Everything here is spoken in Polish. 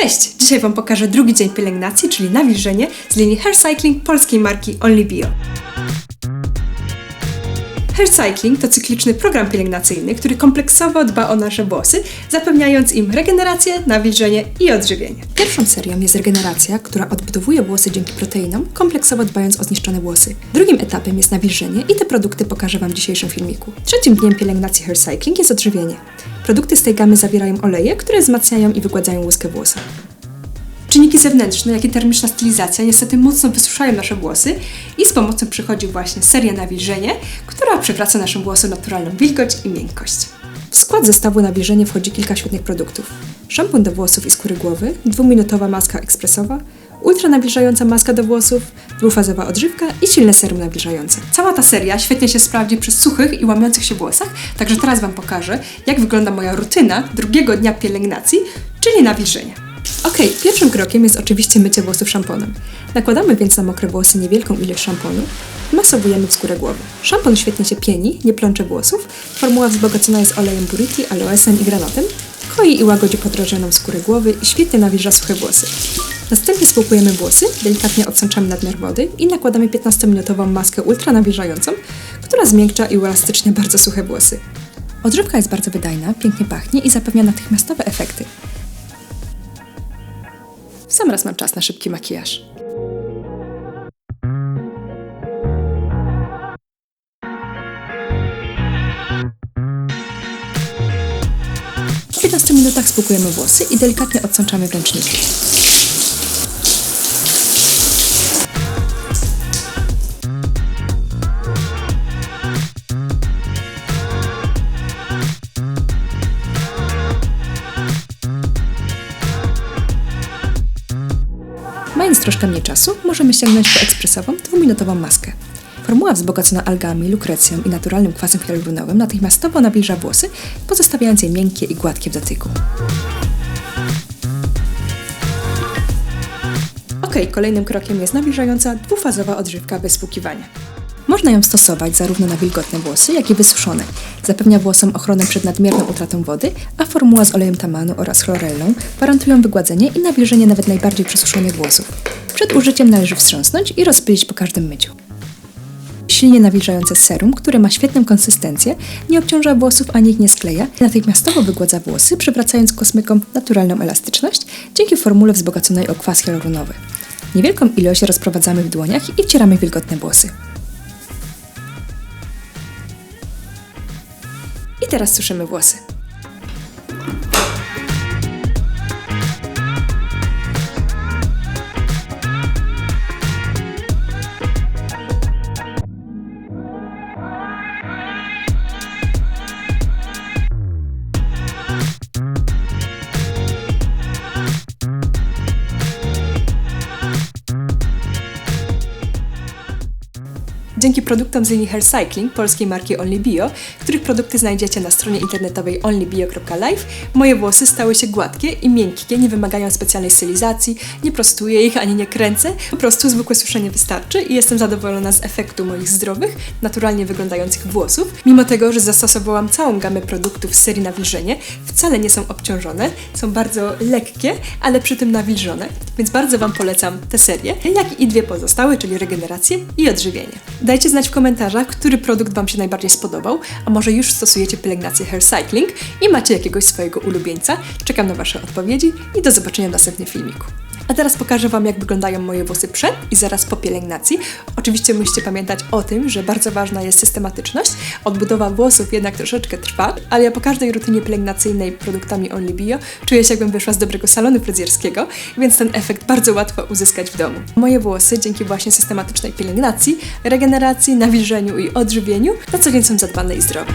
Cześć! Dzisiaj Wam pokażę drugi dzień pielęgnacji, czyli nawilżenie z linii Hair Cycling polskiej marki Only Bio. Hair Cycling to cykliczny program pielęgnacyjny, który kompleksowo dba o nasze włosy, zapewniając im regenerację, nawilżenie i odżywienie. Pierwszą serią jest regeneracja, która odbudowuje włosy dzięki proteinom, kompleksowo dbając o zniszczone włosy. Drugim etapem jest nawilżenie i te produkty pokażę Wam w dzisiejszym filmiku. Trzecim dniem pielęgnacji Hair Cycling jest odżywienie. Produkty z tej gamy zawierają oleje, które wzmacniają i wygładzają łuskę włosa. Czynniki zewnętrzne, jak i termiczna stylizacja niestety mocno wysuszają nasze włosy i z pomocą przychodzi właśnie seria nawilżenie, która przywraca naszym włosom naturalną wilgoć i miękkość. W skład zestawu nawilżenie wchodzi kilka świetnych produktów. Szampon do włosów i skóry głowy, dwuminutowa maska ekspresowa, ultra nawilżająca maska do włosów, dwufazowa odżywka i silne serum nawilżające. Cała ta seria świetnie się sprawdzi przy suchych i łamiących się włosach, także teraz Wam pokażę, jak wygląda moja rutyna drugiego dnia pielęgnacji, czyli nawilżenie. Ok, pierwszym krokiem jest oczywiście mycie włosów szamponem. Nakładamy więc na mokre włosy niewielką ilość szamponu masowujemy w skórę głowy. Szampon świetnie się pieni, nie plącze włosów. Formuła wzbogacona jest olejem buriti, aloesem i granatem. Koi i łagodzi podrażoną skórę głowy i świetnie nawilża suche włosy. Następnie spłukujemy włosy, delikatnie odsączamy nadmiar wody i nakładamy 15-minutową maskę ultra nawilżającą, która zmiękcza i uelastycznia bardzo suche włosy. Odżywka jest bardzo wydajna, pięknie pachnie i zapewnia natychmiastowe efekty. W sam raz mam czas na szybki makijaż. Po 15 minutach spłukujemy włosy i delikatnie odsączamy w ręczniku. Mając troszkę mniej czasu, możemy sięgnąć po ekspresową, dwuminutową maskę. Formuła wzbogacona algami, lukrecją i naturalnym kwasem hialuronowym natychmiastowo nawilża włosy, pozostawiając je miękkie i gładkie w dotyku. Ok, kolejnym krokiem jest nawilżająca dwufazowa odżywka bez spłukiwania. Można ją stosować zarówno na wilgotne włosy, jak i wysuszone. Zapewnia włosom ochronę przed nadmierną utratą wody, a formuła z olejem tamanu oraz chlorellą gwarantują wygładzenie i nawilżenie nawet najbardziej przesuszonych włosów. Przed użyciem należy wstrząsnąć i rozpylić po każdym myciu. Silnie nawilżające serum, które ma świetną konsystencję, nie obciąża włosów ani ich nie skleja, natychmiastowo wygładza włosy, przywracając kosmykom naturalną elastyczność dzięki formule wzbogaconej o kwas hialuronowy. Niewielką ilość rozprowadzamy w dłoniach i wcieramy wilgotne włosy. I teraz suszymy włosy. Dzięki produktom z linii Hair Cycling polskiej marki Only Bio, których produkty znajdziecie na stronie internetowej onlybio.live, moje włosy stały się gładkie i miękkie, nie wymagają specjalnej stylizacji, nie prostuję ich ani nie kręcę, po prostu zwykłe suszenie wystarczy i jestem zadowolona z efektu moich zdrowych, naturalnie wyglądających włosów. Mimo tego, że zastosowałam całą gamę produktów z serii nawilżenie, wcale nie są obciążone, są bardzo lekkie, ale przy tym nawilżone, więc bardzo Wam polecam tę serię, jak i dwie pozostałe, czyli regenerację i odżywienie. Dajcie znać w komentarzach, który produkt Wam się najbardziej spodobał, a może już stosujecie pielęgnację hair cycling i macie jakiegoś swojego ulubieńca. Czekam na Wasze odpowiedzi i do zobaczenia w następnym filmiku. A teraz pokażę Wam, jak wyglądają moje włosy przed i zaraz po pielęgnacji. Oczywiście musicie pamiętać o tym, że bardzo ważna jest systematyczność. Odbudowa włosów jednak troszeczkę trwa, ale ja po każdej rutynie pielęgnacyjnej produktami Only Bio czuję się, jakbym wyszła z dobrego salonu fryzjerskiego, więc ten efekt bardzo łatwo uzyskać w domu. Moje włosy, dzięki właśnie systematycznej pielęgnacji, regeneracji, nawilżeniu i odżywieniu, na co dzień są zadbane i zdrowe.